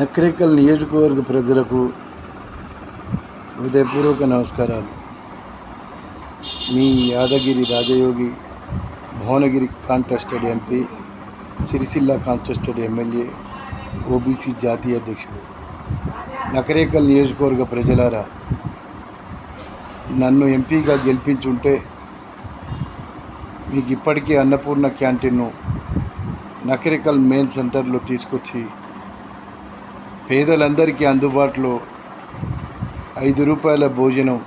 నక్రేకల్ నియోజకవర్గ ప్రజలకు హృదయపూర్వక నమస్కారాలు. మీ Yadagiri Rajayogi Bhuvanagiri contested MP Sircilla contested MLA OBC జాతీయ అధ్యక్షుడు. నకరేకల్ నియోజకవర్గ ప్రజలారా నన్ను ఎంపీగా గెలిపించుంటే మీకు ఇప్పటికే అన్నపూర్ణ క్యాంటీన్ను నకరికల్ మెయిన్ సెంటర్లో తీసుకొచ్చి పేదలందరికీ అందుబాటులో ఐదు రూపాయల భోజనం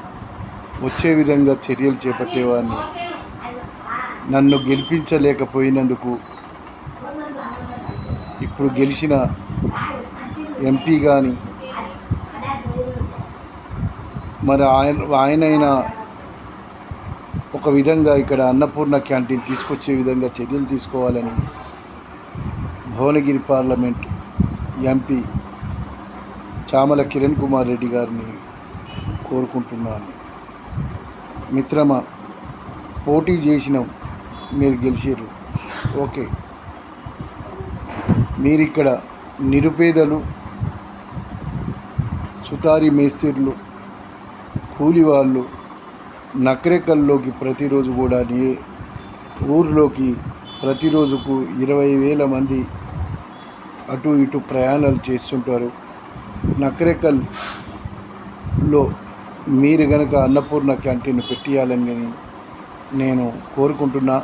వచ్చే విధంగా చర్యలు చేపట్టేవాడిని నన్ను గెలిపించలేకపోయినందుకు ఇప్పుడు గెలిచిన ఎంపీ కానీ మరి ఆయన ఆయనైనా ఒక విధంగా ఇక్కడ అన్నపూర్ణ క్యాంటీన్ తీసుకొచ్చే విధంగా చర్యలు తీసుకోవాలని భువనగిరి పార్లమెంట్ ఎంపీ చామల కిరణ్ కుమార్ రెడ్డి గారిని కోరుకుంటున్నాను. మిత్రమా పోటీ చేసిన మీరు గెలిచారు ఓకే. మీరు ఇక్కడ నిరుపేదలు సుతారి మేస్త్రీలు కూలి వాళ్ళు ప్రతిరోజు కూడా ఊర్లోకి ప్రతిరోజుకు ఇరవై వేల మంది అటు ఇటు ప్రయాణాలు చేస్తుంటారు. నకరేకల్లో మీరు గనక అన్నపూర్ణ క్యాంటీన్ పెట్టియాలని నేను కోరుకుంటున్నా.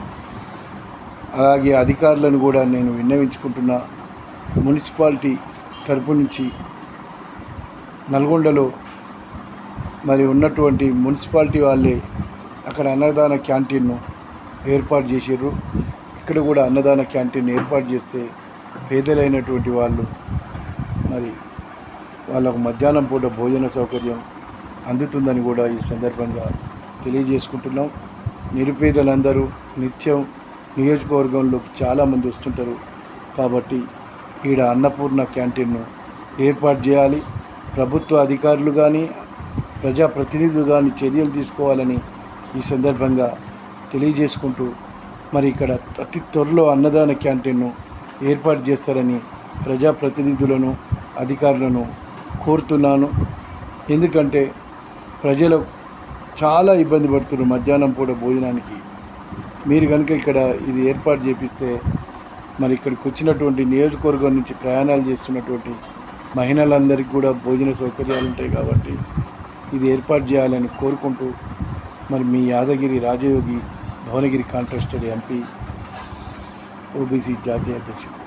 అలాగే అధికారులను కూడా నేను విన్నవించుకుంటున్నా. మున్సిపాలిటీ తరపు నుంచి నల్గొండలో మరి ఉన్నటువంటి మున్సిపాలిటీ వాళ్ళే అక్కడ అన్నదాన క్యాంటీన్ను ఏర్పాటు చేసారు ఇక్కడ కూడా అన్నదాన క్యాంటీన్ ఏర్పాటు చేస్తే పేదలైనటువంటి వాళ్ళు మరి వాళ్ళకు మధ్యాహ్నం పూట భోజన సౌకర్యం అందుతుందని కూడా ఈ సందర్భంగా తెలియజేసుకుంటున్నాం. నిరుపేదలందరూ నిత్యం నియోజకవర్గంలోకి చాలామంది వస్తుంటారు. కాబట్టి ఈడ అన్నపూర్ణ క్యాంటీన్ను ఏర్పాటు చేయాలి. ప్రభుత్వ అధికారులు కానీ ప్రజాప్రతినిధులు కానీ చర్యలు తీసుకోవాలని ఈ సందర్భంగా తెలియజేసుకుంటూ మరి ఇక్కడ అతి త్వరలో అన్నదాన క్యాంటీన్ను ఏర్పాటు చేస్తారని ప్రజాప్రతినిధులను అధికారులను కోరుతున్నాను. ఎందుకంటే ప్రజలు చాలా ఇబ్బంది పడుతున్నారు మధ్యాహ్నం పూట భోజనానికి. మీరు కనుక ఇక్కడ ఇది ఏర్పాటు చేపిస్తే మరి ఇక్కడికి వచ్చినటువంటి నియోజకవర్గం నుంచి ప్రయాణాలు చేస్తున్నటువంటి మహిళలందరికీ కూడా భోజన సౌకర్యాలు ఉంటాయి కాబట్టి ఇది ఏర్పాటు చేయాలని కోరుకుంటూ మరి మీ Yadagiri Rajayogi Bhuvanagiri contested MP OBC జాతీయ అధ్యక్షుడు.